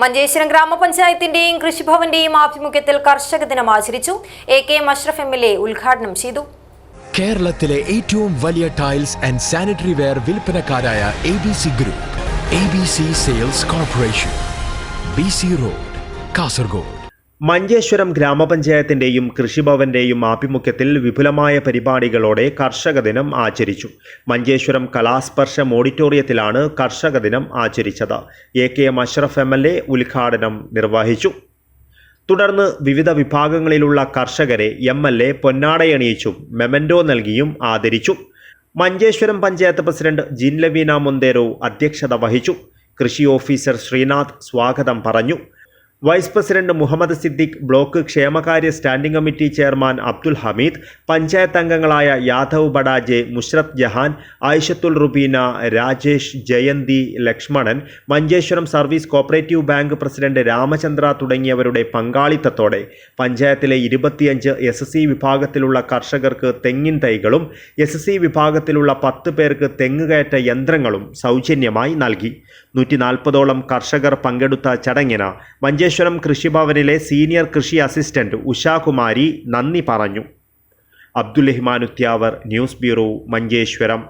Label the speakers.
Speaker 1: മഞ്ചേശ്വരം ഗ്രാമപഞ്ചായത്തിന്റെയും കൃഷിഭവന്റെയും ആഭിമുഖ്യത്തിൽ കർഷക ദിനം ആചരിച്ചു. A K M Ashraf M L A ഉദ്ഘാടനം ചെയ്തു.
Speaker 2: കേരളത്തിലെ ഏറ്റവും വലിയ tiles and sanitary ware വിൽപ്പനക്കാരായ A B C group A B C sales corporation B C road Kasaragod.
Speaker 3: Manjeshwaram ഗ്രാമപഞ്ചായത്തിന്റെയും കൃഷിഭവന്റെയും ആഭിമുഖ്യത്തിൽ വിപുലമായ പരിപാടികളോടെ കർഷക ദിനം ആചരിച്ചു. മഞ്ചേശ്വരം കലാസ്പർശം ഓഡിറ്റോറിയത്തിലാണ് കർഷക ദിനം ആചരിച്ചത്. A K M Ashraf M L A ഉദ്ഘാടനം നിർവഹിച്ചു. തുടർന്ന് വിവിധ വിഭാഗങ്ങളിലുള്ള കർഷകരെ എം എൽ എ പൊന്നാടയണിയിച്ചും മെമന്റോ നൽകിയും ആദരിച്ചു. മഞ്ചേശ്വരം പഞ്ചായത്ത് പ്രസിഡന്റ് ജിൻലവീന മൊന്തേരോ അധ്യക്ഷത വഹിച്ചു. കൃഷി ഓഫീസർ ശ്രീനാഥ് സ്വാഗതം പറഞ്ഞു. Vice president Muhammad Siddique block ക്ഷേമകാര്യ standing committee chairman Abdul Hameed panchayat അംഗങ്ങളായ Yadav Badaje Mushrath Jahan Ayishathul Rubeena Rajesh Jayanthi Lakshmanan Manjeshwaram service cooperative bank president Ramachandra തുടങ്ങിയവരുടെ പങ്കാളിത്തത്തോടെ പഞ്ചായത്തിലെ ഇരുപത്തിയഞ്ച് എസ് സി വിഭാഗത്തിലുള്ള കർഷകർക്ക് തെങ്ങിൻ തൈകളും എസ് സി വിഭാഗത്തിലുള്ള പത്ത് പേർക്ക് തെങ്ങുകയറ്റ യന്ത്രങ്ങളും സൗജന്യമായി നൽകി. നൂറ്റി നാൽപ്പതോളം കർഷകർ പങ്കെടുത്ത ചടങ്ങിന് മഞ്ചേശ്വരം കൃഷിഭവനിലെ സീനിയർ കൃഷി അസിസ്റ്റന്റ് ഉഷാകുമാരി നന്ദി പറഞ്ഞു. Abdul റഹ്മാനുത്യാവർ news bureau Manjeshwaram.